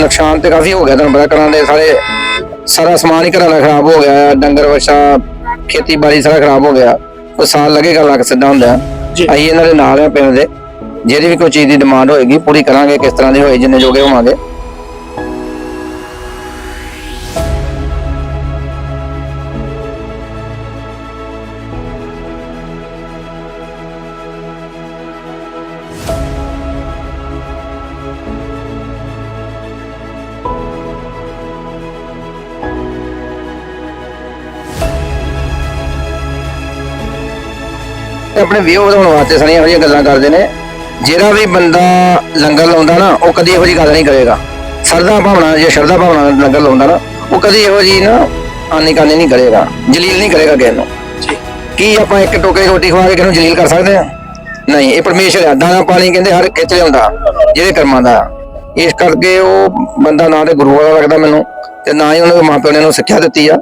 ਨੁਕਸਾਨ ਤੇ ਕਾਫੀ ਹੋ ਗਿਆ ਤੁਹਾਨੂੰ ਪਤਾ ਕਰਾਂ ਦੇ ਸਾਰੇ ਸਾਰਾ ਸਮਾਨ ਹੀ ਘਰਾਂ ਦਾ ਖਰਾਬ ਹੋ ਗਿਆ ਡੰਗਰ ਵਛਾ ਖੇਤੀਬਾੜੀ ਸਾਰਾ ਖਰਾਬ ਹੋ ਗਿਆ। ਕੋਈ ਸਾਲ ਲੱਗੇਗਾ ਲੱਗ ਸਿੱਧਾ ਹੁੰਦਾ। ਅਸੀਂ ਇਹਨਾਂ ਦੇ ਨਾਲ ਆ ਪਿੰਡ ਦੇ। ਜਿਹੜੀ ਵੀ ਕੋਈ ਚੀਜ਼ ਦੀ ਡਿਮਾਂਡ ਹੋਏਗੀ ਪੂਰੀ ਕਰਾਂਗੇ ਕਿਸ ਤਰ੍ਹਾਂ ਦੀ ਹੋਏ ਜਿੰਨੇ ਜੋਗੇ ਹੋਵਾਂਗੇ। ਤੇ ਆਪਣੇ ਵਿਊ ਵਧਾਉਣ ਵਾਸਤੇ ਸਾਰੀਆਂ ਇਹੋ ਜਿਹੀਆਂ ਗੱਲਾਂ ਕਰਦੇ ਨੇ। ਜਿਹੜਾ ਵੀ ਬੰਦਾ ਲੰਗਰ ਲਾਉਂਦਾ ਨਾ ਉਹ ਕਦੀ ਇਹੋ ਜਿਹੀ ਗੱਲ ਨਹੀਂ ਕਰੇਗਾ। ਸਰਦਾ ਭਾਵਨਾ ਜੇ ਸ਼ਰਧਾ ਭਾਵਨਾ ਨਾਲ ਲੰਗਰ ਲਾਉਂਦਾ ਨਾ ਉਹ ਕਦੀ ਇਹੋ ਜਿਹੀ ਨਾ ਆਨੀ ਕਾਨੀ ਨਹੀਂ ਕਰੇਗਾ ਜਲੀਲ ਨਹੀਂ ਕਰੇਗਾ ਕਿਸੇ ਨੂੰ। ਕੀ ਆਪਾਂ ਇੱਕ ਟੋਕਰੇ ਰੋਟੀ ਖਵਾ ਕੇ ਕਿਸੇ ਨੂੰ ਜਲੀਲ ਕਰ ਸਕਦੇ ਆ ਨਹੀਂ ਇਹ ਪਰਮੇਸ਼ਰ ਹੈ ਦਾਣਾ ਪਾਣੀ ਕਹਿੰਦੇ ਹਰ ਖਿੱਚ ਲਿਆਉਂਦਾ ਜਿਹਦੇ ਕਰਮਾਂ ਦਾ। ਇਸ ਕਰਕੇ ਉਹ ਬੰਦਾ ਨਾ ਤੇ ਗੁਰੂ ਵਾਲਾ ਲੱਗਦਾ ਮੈਨੂੰ ਤੇ ਨਾ ਹੀ ਉਹਨੇ ਮਾਪਿਆਂ ਨੇ ਉਹਨੂੰ ਸਿੱਖਿਆ ਦਿੱਤੀ ਆ।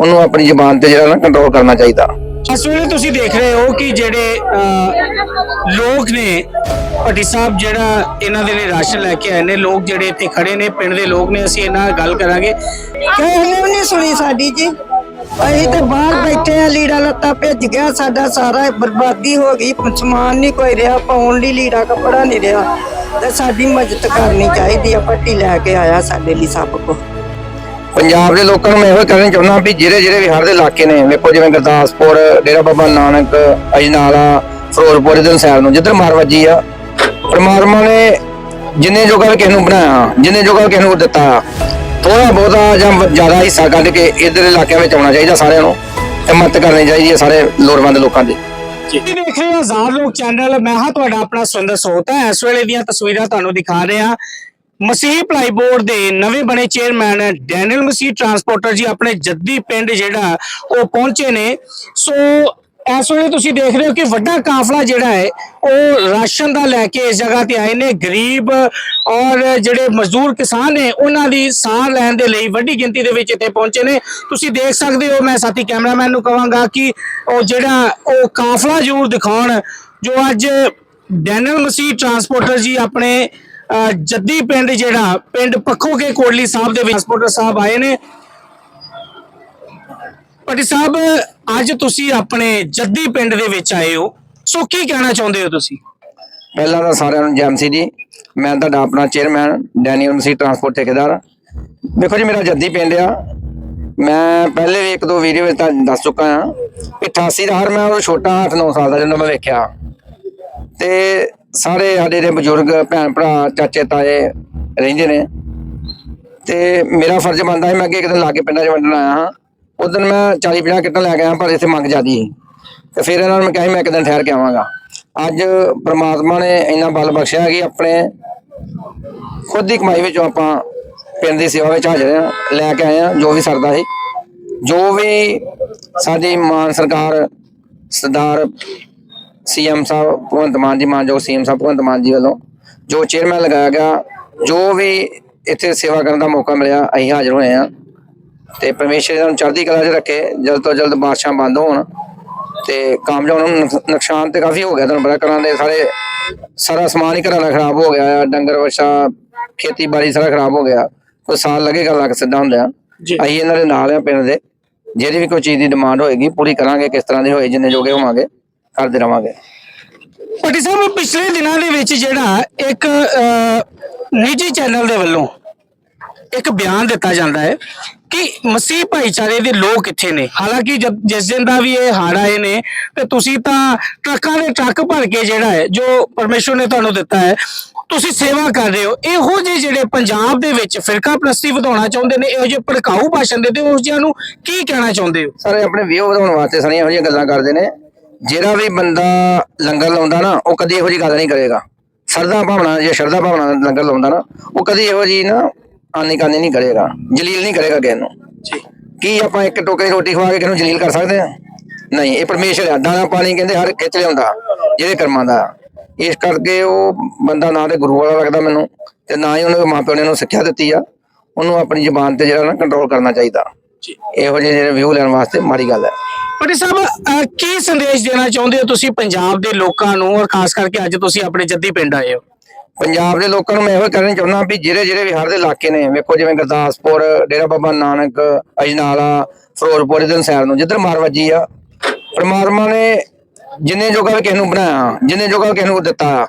ਉਹਨੂੰ ਆਪਣੀ ਜ਼ੁਬਾਨ ਤੇ ਜਿਹੜਾ ਨਾ ਕੰਟਰੋਲ ਕਰਨਾ ਚਾਹੀਦਾ। ਇਸ ਵੇਲੇ ਤੁਸੀਂ ਦੇਖ ਰਹੇ ਹੋ ਕਿ ਜਿਹੜੇ ਲੋਕ ਨੇ, ਭੱਟੀ ਸਾਹਿਬ ਜਿਹੜਾ ਇਹਨਾਂ ਦੇ ਲਈ ਰਾਸ਼ਨ ਲੈ ਕੇ ਆਏ ਨੇ, ਲੋਕ ਜਿਹੜੇ ਇੱਥੇ ਖੜੇ ਨੇ, ਪਿੰਡ ਦੇ ਲੋਕ ਨੇ, ਅਸੀਂ ਇਹਨਾਂ ਨਾਲ ਗੱਲ ਕਰਾਂਗੇ। ਕਿਸੇ ਨਹੀਂ ਸੁਣੀ ਸਾਡੀ ਜੀ? ਅਸੀਂ ਤੇ ਬਾਹਰ ਬੈਠੇ ਆ, ਲੀੜਾ ਲੱਤਾ ਭਿੱਜ ਗਿਆ, ਸਾਡਾ ਸਾਰਾ ਬਰਬਾਦੀ ਹੋ ਗਈ ਸਮਾਨ ਨਹੀਂ ਕੋਈ ਰਿਹਾ, ਪਾਉਣ ਲਈ ਲੀੜਾ ਕੱਪੜਾ ਨਹੀਂ ਰਿਹਾ। ਤੇ ਸਾਡੀ ਮਦਦ ਕਰਨੀ ਚਾਹੀਦੀ ਆ ਪੱਟੀ ਲੈ ਕੇ ਆਇਆ ਸਾਡੇ ਲਈ ਸਭ ਕੋ ਪੰਜਾਬ ਦੇ ਲੋਕਾਂ ਨੂੰ ਮੈਂ ਇਹੋ ਕਹਿਣਾ ਚਾਹੁੰਦਾ ਵੀ ਜਿਹੜੇ ਜਿਹੜੇ ਵੀ ਹਰ ਦੇ ਇਲਾਕੇ ਨੇ ਵੇਖੋ ਜਿਵੇਂ ਗੁਰਦਾਸਪੁਰ ਡੇਰਾ ਬਾਬਾ ਨਾਨਕ ਅਜਨਾਲਾ ਫਿਰੋਜ਼ਪੁਰ ਇਧਰ ਸਾਹਿਬ ਨੂੰ ਜਿੱਧਰ ਮਾਰ ਵੱਜੀ ਆ ਪਰਮਾਤਮਾ ਨੇ ਜਿੰਨੇ ਜੋਗਾ ਵੀ ਕਿਸੇ ਨੂੰ ਬਣਾਇਆ ਜਿੰਨੇ ਜੋਗਾ ਕਿਸੇ ਨੂੰ ਦਿੱਤਾ ਥੋੜਾ ਬਹੁਤਾ ਜਾਂ ਜ਼ਿਆਦਾ ਹਿੱਸਾ ਕੱਢ ਕੇ ਇਧਰ ਇਲਾਕਿਆਂ ਵਿੱਚ ਆਉਣਾ ਚਾਹੀਦਾ ਸਾਰਿਆਂ ਨੂੰ ਤੇ ਮਦਦ ਕਰਨੀ ਚਾਹੀਦੀ ਹੈ ਸਾਰੇ ਲੋੜਵੰਦ ਲੋਕਾਂ ਦੀ। ਜੀ। ਦੇਖ ਰਹੇ ਹੋ ਆਜ਼ਾਦ ਲੋਕ ਚੈਨਲ ਮੈਂ ਹਾਂ ਤੁਹਾਡਾ ਆਪਣਾ ਸੁਰਿੰਦਰ ਸੋਤ ਹੈ ਇਸ ਵੇਲੇ ਦੀਆਂ ਤਸਵੀਰਾਂ ਤੁਹਾਨੂੰ ਦਿਖਾ ਰਹੇ। ਹਾਂ ਮਸੀਹ ਭਲਾਈ ਬੋਰਡ ਦੇ ਨਵੇਂ ਬਣੇ ਚੇਅਰਮੈਨ ਡੈਨੀਅਲ ਮਸੀਹ ਟਰਾਂਸਪੋਰਟਰ ਜੀ ਆਪਣੇ ਜੱਦੀ ਪਿੰਡ ਜਿਹੜਾ ਉਹ ਪਹੁੰਚੇ ਨੇ। ਸੋ ਇਸ ਵੇਲੇ ਤੁਸੀਂ ਦੇਖ ਰਹੇ ਹੋ ਕਿ ਵੱਡਾ ਕਾਫਲਾ ਜਿਹੜਾ ਹੈ, ਉਹ ਰਾਸ਼ਨ ਦਾ ਲੈ ਕੇ ਇਸ ਜਗ੍ਹਾ ਤੇ ਆਏ ਨੇ। ਗਰੀਬ ਔਰ ਜਿਹੜੇ ਮਜ਼ਦੂਰ ਕਿਸਾਨ ਨੇ, ਉਹਨਾਂ ਦੀ ਸਾਹ ਲੈਣ ਦੇ ਲਈ ਵੱਡੀ ਗਿਣਤੀ ਦੇ ਵਿੱਚ ਇੱਥੇ ਪਹੁੰਚੇ ਨੇ। ਤੁਸੀਂ ਦੇਖ ਸਕਦੇ ਹੋ, ਮੈਂ ਸਾਥੀ ਕੈਮਰਾਮੈਨ ਨੂੰ ਕਹਾਂਗਾ ਕਿ ਉਹ ਜਿਹੜਾ ਉਹ ਕਾਫਲਾ ਜ਼ਰੂਰ ਦਿਖਾਉਣ, ਜੋ ਅੱਜ ਡੈਨਲ ਮਸੀਹ ਟਰਾਂਸਪੋਰਟਰ ਜੀ ਆਪਣੇ ਜੱਦੀ ਪਿੰਡ ਜਿਹੜਾ, ਪਿੰਡ ਪੱਖੋ ਕੋਟਲੀ ਸਾਹਿਬ ਦੇ ਵਿੱਚ ਸਾਹਿਬ ਆਏ ਨੇ। ਪਟੀ ਸਾਹਿਬ, ਅੱਜ ਤੁਸੀਂ ਆਪਣੇ ਜੱਦੀ ਪਿੰਡ ਦੇ ਵਿੱਚ ਆਏ ਹੋ। ਸੋ ਕੀ ਕਹਿਣਾ ਚਾਹੁੰਦੇ ਹੋ ਤੁਸੀਂ? ਪਹਿਲਾਂ ਤਾਂ ਸਾਰਿਆਂ ਨੂੰ ਜੈਮਸੀ ਜੀ, ਮੈਂ ਤੁਹਾਡਾ ਆਪਣਾ ਚੇਅਰਮੈਨ ਡੈਨੀਅਲ ਮਸੀਹ ਟਰਾਂਸਪੋਰਟ ਠੇਕੇਦਾਰ। ਦੇਖੋ ਜੀ, ਮੇਰਾ ਜੱਦੀ ਪਿੰਡ ਆ। ਮੈਂ ਪਹਿਲੇ ਵੀ ਇੱਕ ਦੋ ਵੀਡੀਓ ਵਿੱਚ ਤੁਹਾਨੂੰ ਦੱਸ ਚੁੱਕਾ ਹਾਂ ਕਿ 88 ਦਾ ਹਰ ਮੈਂ ਉਹ ਛੋਟਾ 8-9 ਸਾਲ ਦਾ ਜਦੋਂ ਮੈਂ ਵੇਖਿਆ। ਤੇ ਸਾਰੇ ਸਾਡੇ ਦੇ ਬਜ਼ੁਰਗ ਭੈਣ ਭਰਾ, ਚਾਚੇ, ਤਾਏ ਰਹਿੰਦੇ ਨੇ। ਤੇ ਮੇਰਾ ਫਰਜ਼ ਬਣਦਾ ਹੈ, ਮੈਂ ਅੱਗੇ ਇੱਕ ਦਿਨ ਲਾਗੇ ਪਿੰਡਾਂ 'ਚ ਵੰਡਣ ਆਇਆ ਹਾਂ। ਉਸ ਮੈਂ 40-50 ਕਿੱਟਾਂ ਲੈ ਕੇ ਆਇਆ, ਪਰ ਇੱਥੇ ਮੰਗ ਜ਼ਿਆਦੀ ਤੇ ਫਿਰ ਇਹਨਾਂ ਨੂੰ ਮੈਂ ਕਿਹਾ ਮੈਂ ਇੱਕ ਦਿਨ ਠਹਿਰ ਕੇ ਆਵਾਂਗਾ। ਅੱਜ ਪ੍ਰਮਾਤਮਾ ਨੇ ਇੰਨਾ ਬਲ ਬਖਸ਼ਿਆ ਕਿ ਆਪਣੇ ਖੁਦ ਦੀ ਕਮਾਈ ਵਿੱਚੋਂ ਆਪਾਂ ਪਿੰਡ ਦੀ ਸੇਵਾ ਵਿੱਚ ਹਾਜ਼ਰ ਹਾਂ, ਲੈ ਕੇ ਆਏ ਹਾਂ, ਜੋ ਵੀ ਸਰਦਾ ਸੀ। ਜੋ ਵੀ ਸਾਡੀ ਮਾਨ ਸਰਕਾਰ, ਸਰਦਾਰ ਸੀਐਮ ਸਾਹਿਬ ਭਗਵੰਤ ਮਾਨ ਜੀ ਮਾਨਯੋਗ ਸੀਐਮ ਸਾਹਿਬ ਭਗਵੰਤ ਮਾਨ ਜੀ ਵੱਲੋਂ ਜੋ ਚੇਅਰਮੈਨ ਲਗਾਇਆ ਗਿਆ ਜੋ ਵੀ ਇੱਥੇ ਸੇਵਾ ਕਰਨ ਦਾ ਮੌਕਾ ਮਿਲਿਆ ਅਸੀਂ ਹਾਜ਼ਰ ਹੋਏ ਹਾਂ। ਤੇ ਪਰਮੇਸ਼ਰ ਇਹਨਾਂ ਨੂੰ ਚੜ੍ਹਦੀ ਕਲਾ 'ਚ ਰੱਖੇ ਜਲਦ ਤੋਂ ਜਲਦ ਬਾਰਿਸ਼ਾਂ ਬੰਦ ਹੋਣ ਤੇ ਕਾਮਯਾਬ ਨੂੰ ਨੁਕ- ਨੁਕਸਾਨ ਤੇ ਕਾਫੀ ਹੋ ਗਿਆ ਤੁਹਾਨੂੰ ਪਤਾ ਕਰਾਂ ਦੇ ਸਾਰੇ ਸਾਰਾ ਸਮਾਨ ਹੀ ਘਰਾਂ ਦਾ ਖਰਾਬ ਹੋ ਗਿਆ ਆ ਡੰਗਰ ਵਛਾ ਖੇਤੀਬਾੜੀ ਸਾਰਾ ਖਰਾਬ ਹੋ ਗਿਆ। ਕੋਈ ਸਾਲ ਲੱਗੇਗਾ ਲੱਗ ਸਿੱਧਾ ਹੁੰਦਾ। ਅਸੀਂ ਇਹਨਾਂ ਦੇ ਨਾਲ ਆ ਪਿੰਡ ਦੇ। ਜਿਹੜੀ ਵੀ ਕੋਈ ਚੀਜ਼ ਦੀ ਡਿਮਾਂਡ ਹੋਏਗੀ ਪੂਰੀ ਕਰਾਂਗੇ ਕਿਸ ਤਰ੍ਹਾਂ ਦੀ ਹੋਏ ਜਿੰਨੇ ਜੋਗੇ ਹੋਵਾਂਗੇ। ਕਰਦੇ ਰਵਾਂਗੇ। ਪਟੀ ਸਾਹਿਬ ਪਿਛਲੇ ਦਿਨਾਂ ਦੇ ਵਿੱਚ ਜਿਹੜਾ ਇੱਕ ਨਿੱਜੀ ਚੈਨਲ ਦੇ ਵੱਲੋਂ ਇੱਕ ਬਿਆਨ ਦਿੱਤਾ ਜਾਂਦਾ ਹੈ ਕਿ ਮਸੀਹ ਭਾਈਚਾਰੇ ਦੇ ਲੋਕ ਇੱਥੇ ਨੇ। ਹਾਲਾਂਕਿ ਜਦ ਜਿਸ ਦਿਨ ਦਾ ਵੀ ਇਹ ਹੜ੍ਹ ਆਏ ਨੇ ਤੇ ਤੁਸੀਂ ਤਾਂ ਟਰੱਕਾਂ ਦੇ ਟਰੱਕ ਭਰ ਕੇ ਜਿਹੜਾ ਹੈ ਜੋ ਪਰਮੇਸ਼ਵਰ ਨੇ ਤੁਹਾਨੂੰ ਦਿੱਤਾ ਹੈ ਤੁਸੀਂ ਸੇਵਾ ਕਰ ਰਹੇ ਹੋ। ਇਹੋ ਜਿਹੇ ਜਿਹੜੇ ਪੰਜਾਬ ਦੇ ਵਿੱਚ ਫਿਰਕਾ ਪ੍ਰਸਤੀ ਵਧਾਉਣਾ ਚਾਹੁੰਦੇ ਨੇ ਇਹੋ ਜਿਹੇ ਭੜਕਾਊ ਭਾਸ਼ਣ ਦਿੰਦੇ ਹੋ ਉਸ ਜਿਹਾਂ ਨੂੰ ਕੀ ਕਹਿਣਾ ਚਾਹੁੰਦੇ ਹੋ? ਸਾਰੇ ਆਪਣੇ ਵਿਊ ਵਧਾਉਣ ਵਾਸਤੇ ਸਾਰੀਆਂ ਇਹੋ ਜਿਹੀਆਂ ਗੱਲਾਂ ਕਰਦੇ ਨੇ। ਜਿਹੜਾ ਵੀ ਬੰਦਾ ਲੰਗਰ ਲਾਉਂਦਾ ਨਾ ਉਹ ਕਦੀ ਇਹੋ ਜਿਹੀ ਗੱਲ ਨਹੀਂ ਕਰੇਗਾ। ਸਰਦਾ ਭਾਵਨਾ ਜੇ ਸ਼ਰਧਾ ਭਾਵਨਾ ਨਾਲ ਲੰਗਰ ਲਾਉਂਦਾ ਨਾ ਉਹ ਕਦੀ ਇਹੋ ਜਿਹੀ ਨਾ ਆਨੀ ਕਾਨੀ ਨਹੀਂ ਕਰੇਗਾ ਜਲੀਲ ਨਹੀਂ ਕਰੇਗਾ ਕਿਸੇ ਨੂੰ। ਜੀ। ਕੀ ਆਪਾਂ ਇੱਕ ਟੋਕਰੇ ਰੋਟੀ ਖਵਾ ਕੇ ਕਿਸੇ ਨੂੰ ਜਲੀਲ ਕਰ ਸਕਦੇ ਆ? ਨਹੀਂ ਇਹ ਪਰਮੇਸ਼ਰ ਹੈ ਦਾਣਾ ਪਾਣੀ ਕਹਿੰਦੇ ਹਰ ਖਿੱਚ ਲਿਆਉਂਦਾ ਜਿਹਦੇ ਕਰਮਾਂ ਦਾ। ਇਸ ਕਰਕੇ ਉਹ ਬੰਦਾ ਨਾ ਤੇ ਗੁਰੂ ਵਾਲਾ ਲੱਗਦਾ ਮੈਨੂੰ ਤੇ ਨਾ ਹੀ ਉਹਨੇ ਮਾਪਿਆਂ ਨੇ ਉਹਨੂੰ ਸਿੱਖਿਆ ਦਿੱਤੀ ਆ। ਉਹਨੂੰ ਆਪਣੀ ਜ਼ੁਬਾਨ ਤੇ ਜਿਹੜਾ ਨਾ ਕੰਟਰੋਲ ਕਰਨਾ ਚਾਹੀਦਾ। ਜੀ। ਇਹੋ ਜਿਹੇ ਜਿਹੜੇ ਵਿਊ ਲੈਣ ਵਾਸਤੇ ਮਾੜੀ ਗੱਲ ਹੈ। ਪਟੀ ਸਾਹਿਬ ਕੀ ਸੰਦੇਸ਼ ਦੇਣਾ ਚਾਹੁੰਦੇ ਹੋ ਤੁਸੀਂ ਪੰਜਾਬ ਦੇ ਲੋਕਾਂ ਨੂੰ ਔਰ ਖਾਸ ਕਰਕੇ ਅੱਜ ਤੁਸੀਂ ਆਪਣੇ ਜੱਦੀ ਪਿੰਡ ਆਏ ਹੋ? ਪੰਜਾਬ ਦੇ ਲੋਕਾਂ ਨੂੰ ਮੈਂ ਇਹੋ ਕਹਿਣਾ ਚਾਹੁੰਦਾ ਵੀ ਜਿਹੜੇ ਜਿਹੜੇ ਵੀ ਦੇ ਇਲਾਕੇ ਨੇ, ਵੇਖੋ ਜਿਵੇਂ ਗੁਰਦਾਸਪੁਰ, ਡੇਰਾ ਬਾਬਾ ਨਾਨਕ, ਅਜਨਾਲਾ, ਫਿਰੋਜ਼ਪੁਰ, ਇਧਰ ਸਾਈਡ ਨੂੰ, ਜਿੱਧਰ ਮਾਰ ਵੱਜੀ ਆ, ਪਰਮਾਤਮਾ ਨੇ ਜਿੰਨੇ ਜੋਗਾ ਵੀ ਕਿਸੇ ਨੂੰ ਬਣਾਇਆ, ਜਿੰਨੇ ਜੋਗਾ ਕਿਸੇ ਨੂੰ ਦਿੱਤਾ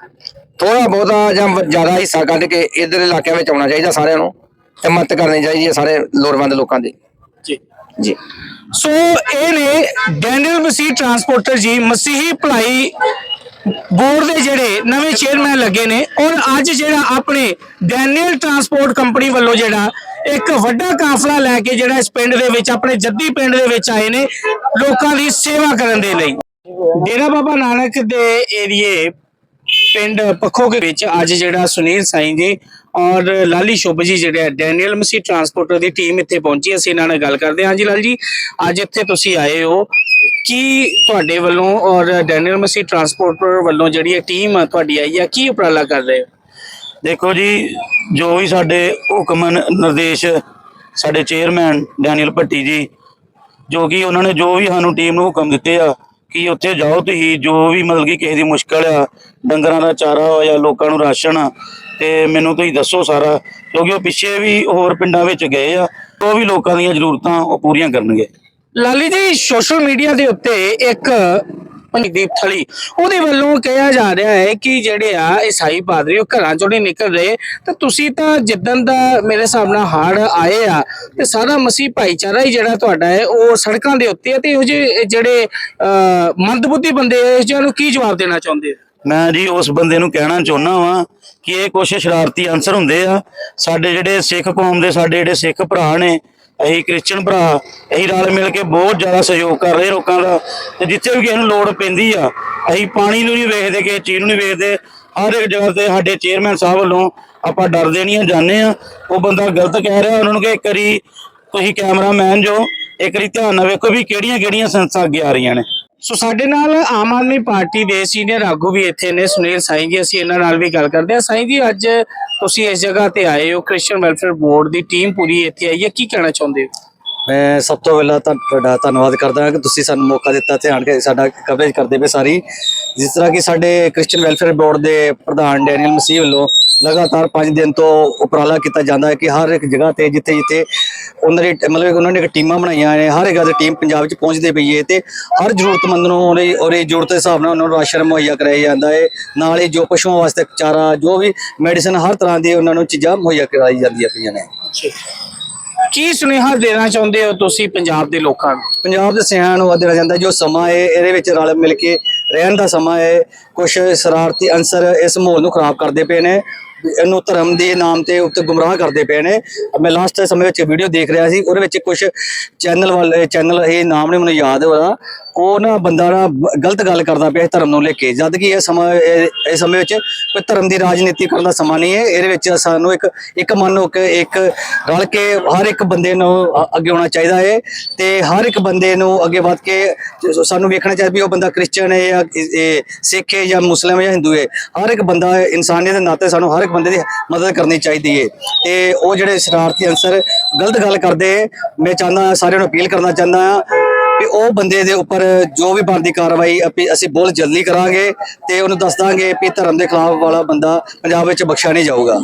ਥੋੜਾ ਬਹੁਤਾ ਜਾਂ ਜ਼ਿਆਦਾ ਹਿੱਸਾ ਕੱਢ ਕੇ ਇਧਰ ਇਲਾਕਿਆਂ ਵਿੱਚ ਆਉਣਾ ਚਾਹੀਦਾ ਸਾਰਿਆਂ ਨੂੰ ਤੇ ਮਦਦ ਕਰਨੀ ਚਾਹੀਦੀ ਹੈ ਸਾਰੇ ਲੋੜਵੰਦ ਲੋਕਾਂ ਦੀ। ਜੀ। ਸੋ ਇਹ ਨੇ ਡੈਨੀਅਲ ਮਸੀਹ ਟਰਾਂਸਪੋਰਟਰ ਜੀ, ਮਸੀਹੀ ਭਲਾਈ ਬੋਰਡ ਦੇ ਜਿਹੜੇ ਨਵੇਂ ਚੇਅਰਮੈਨ ਲੱਗੇ ਨੇ, ਔਰ ਅੱਜ ਜਿਹੜਾ ਆਪਣੇ ਡੈਨੀਅਲ ਟਰਾਂਸਪੋਰਟ ਕੰਪਨੀ ਵੱਲੋਂ ਜਿਹੜਾ ਇੱਕ ਵੱਡਾ ਕਾਫਲਾ ਲੈ ਕੇ ਜਿਹੜਾ ਇਸ ਪਿੰਡ ਦੇ ਵਿੱਚ, ਆਪਣੇ ਜੱਦੀ ਪਿੰਡ ਦੇ ਵਿੱਚ ਆਏ ਨੇ ਲੋਕਾਂ ਦੀ ਸੇਵਾ ਕਰਨ ਦੇ ਲਈ। ਡੇਰਾ ਬਾਬਾ ਨਾਨਕ ਦੇ ਏਰੀਏ ਪਿੰਡ ਪੱਖੋ ਦੇ ਵਿੱਚ ਅੱਜ ਜਿਹੜਾ ਸੁਨੀਲ ਸਾਈਂ ਜੀ ਔਰ ਲਾਲੀ ਸ਼ੁਭ ਜੀ ਜਿਹੜੇ ਡੈਨੀਅਲ ਮਸੀ ਟਰਾਂਸਪੋਰਟਰ ਦੀ ਟੀਮ ਇੱਥੇ ਪਹੁੰਚੀ ਅਸੀਂ ਇਹਨਾਂ ਨਾਲ ਗੱਲ ਕਰਦੇ ਹਾਂ। ਹਾਂਜੀ ਲਾਲ ਜੀ, ਅੱਜ ਇੱਥੇ ਤੁਸੀਂ ਆਏ ਹੋ। ਕੀ ਤੁਹਾਡੇ ਵੱਲੋਂ ਔਰ ਡੈਨੀਅਲ ਮਸੀ ਟਰਾਂਸਪੋਰਟਰ ਵੱਲੋਂ ਜਿਹੜੀ ਟੀਮ ਤੁਹਾਡੀ ਆਈ ਹੈ ਕੀ ਉਪਰਾਲਾ ਕਰ ਰਹੇ ਹੋ? ਦੇਖੋ ਜੀ, ਜੋ ਵੀ ਸਾਡੇ ਹੁਕਮ ਨਿਰਦੇਸ਼, ਸਾਡੇ ਚੇਅਰਮੈਨ ਡੈਨੀਅਲ ਭੱਟੀ ਜੀ, ਜੋ ਕਿ ਉਹਨਾਂ ਨੇ ਜੋ ਵੀ ਸਾਨੂੰ ਟੀਮ ਨੂੰ ਹੁਕਮ ਦਿੱਤੇ ਆ ਕਿ ਉੱਥੇ ਜਾਓ ਤੁਸੀਂ ਜੋ ਵੀ ਮਤਲਬ ਕਿ ਕਿਸੇ ਦੀ ਮੁਸ਼ਕਲ ਆ ਡੰਗਰਾਂ ਦਾ ਚਾਰਾ ਹੋ ਜਾਂ ਲੋਕਾਂ ਨੂੰ ਰਾਸ਼ਨ ਆ, ਤੇ ਮੈਨੂੰ ਤੁਸੀਂ ਦੱਸੋ ਸਾਰਾ ਕਿਉਂਕਿ ਉਹ ਪਿੱਛੇ ਵੀ ਹੋਰ ਪਿੰਡਾਂ ਵਿੱਚ ਗਏ ਆ ਉਹ ਵੀ ਲੋਕਾਂ ਦੀਆਂ ਜ਼ਰੂਰਤਾਂ ਉਹ ਪੂਰੀਆਂ ਕਰਨਗੇ। ਲਾਲੀ ਜੀ ਸੋਸ਼ਲ ਮੀਡੀਆ ਦੇ ਉੱਤੇ ਇੱਕ ਦੀਪ ਥਲੀ। ਉਹਦੇ ਵੱਲੋਂ ਕਿਹਾ ਜਾ ਰਿਹਾ ਹੈ ਕਿ ਜਿਹੜੇ ਆ ਈਸਾਈ ਪਾਦਰੀ ਉਹ ਘਰਾਂ ਚੋਂ ਨਹੀਂ ਨਿਕਲ ਰਹੇ। ਤੇ ਤੁਸੀਂ ਤਾਂ ਜਿੱਦਨ ਦਾ ਮੇਰੇ ਹਿਸਾਬ ਨਾਲ ਹੜ ਆਏ ਆ ਤੇ ਸਾਰਾ ਮਸੀਹ ਭਾਈਚਾਰਾ ਹੀ ਜਿਹੜਾ ਤੁਹਾਡਾ ਹੈ ਉਹ ਸੜਕਾਂ ਦੇ ਉੱਤੇ ਹੈ ਤੇ ਇਹੋ ਜਿਹੜੇ ਅਹ, ਮੰਦਬੁੱਧੀ ਬੰਦੇ ਆ, ਨੂੰ ਕੀ ਜਵਾਬ ਦੇਣਾ ਚਾਹੁੰਦੇ ਹੋ ਮੈਂ ਜੀ ਉਸ ਬੰਦੇ ਨੂੰ ਕਹਿਣਾ ਚਾਹੁੰਦਾ ਵਾਂ ਕਿ ਇਹ ਕੁਛ ਸ਼ਰਾਰਤੀ ਅਨਸਰ ਹੁੰਦੇ ਆ। ਸਾਡੇ ਜਿਹੜੇ ਸਿੱਖ ਕੌਮ ਦੇ ਸਾਡੇ ਜਿਹੜੇ ਸਿੱਖ ਭਰਾ ਨੇ ਅਸੀਂ ਕ੍ਰਿਸਚਨ ਭਰਾ, ਅਸੀਂ ਰਲ ਮਿਲ ਕੇ ਬਹੁਤ ਜ਼ਿਆਦਾ ਸਹਿਯੋਗ ਕਰ ਰਹੇ ਲੋਕਾਂ ਦਾ। ਤੇ ਜਿੱਥੇ ਵੀ ਕਿਸੇ ਨੂੰ ਲੋੜ ਪੈਂਦੀ ਆ, ਅਸੀਂ ਪਾਣੀ ਨੂੰ ਨਹੀਂ ਵੇਖਦੇ, ਕਿਸੇ ਚੀਜ਼ ਨੂੰ ਨਹੀਂ ਵੇਖਦੇ। ਹਰ ਇੱਕ ਜਗ੍ਹਾ ਤੇ ਸਾਡੇ ਚੇਅਰਮੈਨ ਸਾਹਿਬ ਵੱਲੋਂ ਆਪਾਂ ਡਰਦੇ ਨਹੀਂ ਆ, ਜਾਂਦੇ ਆ। ਉਹ ਬੰਦਾ ਗਲਤ ਕਹਿ ਰਿਹਾ, ਉਹਨਾਂ ਨੂੰ ਕਿ ਇੱਕ ਵਾਰੀ ਤੁਸੀਂ ਕੈਮਰਾਮੈਨ ਜੋ, ਇੱਕ ਵਾਰੀ ਧਿਆਨ ਨਾਲ ਵੇਖੋ ਵੀ ਕਿਹੜੀਆਂ ਕਿਹੜੀਆਂ ਸੰਸਥਾ ਅੱਗੇ ਆ ਰਹੀਆਂ ਨੇ। ਸੋ ਸਾਡੇ ਨਾਲ ਆਮ ਆਦਮੀ ਪਾਰਟੀ ਦੇ ਸੀਨੀਅਰ ਆਗੂ ਵੀ ਇੱਥੇ ਨੇ, ਸੁਨੀਲ ਸਾਈਂ ਜੀ, ਅਸੀਂ ਇਹਨਾਂ ਨਾਲ ਵੀ ਗੱਲ ਕਰਦੇ ਹਾਂ। ਸਾਈਂ ਜੀ, ਅੱਜ ਤੁਸੀਂ ਇਸ ਜਗ੍ਹਾ ਤੇ ਆਏ ਹੋ ਕ੍ਰਿਸਚੀਅਨ ਵੈਲਫੇਅਰ ਬੋਰਡ ਦੀ ਟੀਮ ਪੂਰੀ ਇੱਥੇ ਆਈ ਹੈ। ਕੀ ਕਹਿਣਾ ਚਾਹੁੰਦੇ ਹੋ? ਮੈਂ ਸਭ ਤੋਂ ਪਹਿਲਾਂ ਤੁਹਾਡਾ ਧੰਨਵਾਦ ਕਰਦਾ ਹਾਂ ਕਿ ਤੁਸੀਂ ਸਾਨੂੰ ਮੌਕਾ ਦਿੱਤਾ ਤੇ ਆਣ ਕੇ ਸਾਡਾ ਕਵਰੇਜ ਕਰਦੇ ਪਏ ਸਾਰੀ। ਜਿਸ ਤਰ੍ਹਾਂ ਕਿ ਸਾਡੇ ਕ੍ਰਿਸਚੀਅਨ ਵੈਲਫੇਅਰ ਬੋਰਡ ਦੇ ਪ੍ਰਧਾਨ ਡੈਨੀਅਲ ਮਸੀਹ ਵੱਲੋਂ ਲਗਾਤਾਰ 5 ਦਿਨ ਤੋਂ ਉਪਰਾਲਾ ਕੀਤਾ ਜਾਂਦਾ ਹੈ ਕਿ ਹਰ ਇੱਕ ਜਗ੍ਹਾ ਤੇ ਜਿੱਥੇ ਜਿੱਥੇ ਉਹਨਾਂ ਦੇ ਮਤਲਬ ਉਹਨਾਂ ਨੇ ਇੱਕ ਟੀਮਾਂ ਬਣਾਈਆਂ ਨੇ ਹਰ ਇੱਕ ਦੀ ਟੀਮ ਪੰਜਾਬ ਵਿੱਚ ਪਹੁੰਚਦੇ ਪਈ ਹੈ ਤੇ ਹਰ ਜ਼ਰੂਰਤਮੰਦ ਨੂੰ ਉਹਦੀ ਉਹਦੀ ਜ਼ਰੂਰਤ ਦੇ ਹਿਸਾਬ ਨਾਲ ਉਹਨਾਂ ਨੂੰ ਰਾਸ਼ਨ ਮੁਹੱਈਆ ਕਰਾਇਆ ਜਾਂਦਾ ਹੈ। ਨਾਲ ਹੀ ਜੋ ਪਸ਼ੂਆਂ ਵਾਸਤੇ ਚਾਰਾ ਜੋ ਵੀ ਮੈਡੀਸਨ ਹਰ ਤਰ੍ਹਾਂ ਦੀ ਉਹਨਾਂ ਨੂੰ ਚੀਜ਼ਾਂ ਮੁਹੱਈਆ ਕਰਾਈ ਜਾਂਦੀਆਂ ਪਈਆਂ ਨੇ। ਕੀ ਸੁਨੇਹਾ ਦੇਣਾ ਚਾਹੁੰਦੇ ਹੋ ਤੁਸੀਂ ਪੰਜਾਬ ਦੇ ਲੋਕਾਂ ਨੂੰ? ਪੰਜਾਬ ਦੇ ਸਿਆਣ ਨੂੰ ਦੇਣਾ ਜਾਂਦਾ ਜੋ ਸਮਾਂ ਹੈ ਇਹਦੇ ਵਿੱਚ ਰਲ ਮਿਲ ਕੇ ਰਹਿਣ ਦਾ ਸਮਾਂ ਹੈ। ਕੁਝ ਸ਼ਰਾਰਤੀ ਅੰਸਰ ਇਸ ਮਾਹੌਲ ਨੂੰ ਖਰਾਬ ਕਰਦੇ ਪਏ ਨੇ। ਇਹਨੂੰ ਧਰਮ ਦੇ ਨਾਮ ਤੇ ਉੱਤੇ ਗੁੰਮਰਾਹ ਕਰਦੇ ਪਏ ਨੇ। ਮੈਂ ਲਾਸਟ ਸਮੇਂ ਵਿੱਚ ਵੀਡੀਓ ਦੇਖ ਰਿਹਾ ਸੀ, ਉਹਦੇ ਵਿੱਚ ਕੁਝ ਚੈਨਲ ਵਾਲੇ ਚੈਨਲ ਇਹ ਨਾਮ ਨਹੀਂ ਮੈਨੂੰ ਯਾਦ ਹੋਇਆ ਉਹ ਨਾ ਬੰਦਾ ਨਾ ਬ- ਗਲਤ ਗੱਲ ਕਰਦਾ ਪਿਆ ਧਰਮ ਨੂੰ ਲੈ ਕੇ। ਜਦ ਕਿ ਇਹ ਸਮਾਂ ਇਹ ਇਹ ਸਮੇਂ ਵਿੱਚ ਕੋਈ ਧਰਮ ਦੀ ਰਾਜਨੀਤੀ ਕਰਨ ਦਾ ਸਮਾਂ ਨਹੀਂ ਹੈ। ਇਹਦੇ ਵਿੱਚ ਸਾਨੂੰ ਇੱਕ ਇੱਕ ਮਨ ਹੋ ਕੇ ਇੱਕ ਰਲ ਕੇ ਹਰ ਇੱਕ ਬੰਦੇ ਨੂੰ ਅ- ਅੱਗੇ ਆਉਣਾ ਚਾਹੀਦਾ ਹੈ ਤੇ ਹਰ ਇੱਕ ਬੰਦੇ ਨੂੰ ਅੱਗੇ ਵੱਧ ਕੇ ਜ- ਸਾਨੂੰ ਵੇਖਣਾ ਚਾਹੀਦਾ ਵੀ ਉਹ ਬੰਦਾ ਕ੍ਰਿਸਚੀਅਨ ਹੈ ਜਾਂ ਇਹ- ਇਹ ਸਿੱਖ ਹੈ ਜਾਂ ਮੁਸਲਮ ਹੈ ਜਾਂ ਹਿੰਦੂ ਹੈ। ਹਰ ਇੱਕ ਬੰਦਾ ਇਨਸਾਨੀਅਤ ਦੇ ਨਾਤੇ ਸਾਨੂੰ ਹਰ ਇੱਕ ਬੰਦੇ ਦੀ ਮਦਦ ਕਰਨੀ ਚਾਹੀਦੀ ਹੈ। ਤੇ ਉਹ ਜਿਹੜੇ ਸ਼ਰਾਰਤੀ ਅਨਸਰ ਗਲਤ ਗੱਲ ਕਰਦੇ ਹੈ, ਮੈਂ ਚਾਹੁੰਦਾ ਸਾਰਿਆਂ ਨੂੰ ਅਪੀਲ ਕਰਨਾ ਚਾਹੁੰਦਾ ਹਾਂ ਵੀ ਉਹ ਬੰਦੇ ਦੇ ਉੱਪਰ ਜੋ ਵੀ ਬਣਦੀ ਕਾਰਵਾਈ ਆਪੀ- ਅਸੀਂ ਬਹੁਤ ਜਲਦੀ ਕਰਾਂਗੇ ਤੇ ਉਹਨੂੰ ਦੱਸ ਦਾਂਗੇ ਵੀ ਧਰਮ ਦੇ ਖਿਲਾਫ ਵਾਲਾ ਬੰਦਾ ਪੰਜਾਬ ਵਿੱਚ ਬਖਸ਼ਿਆ ਨਹੀਂ ਜਾਊਗਾ।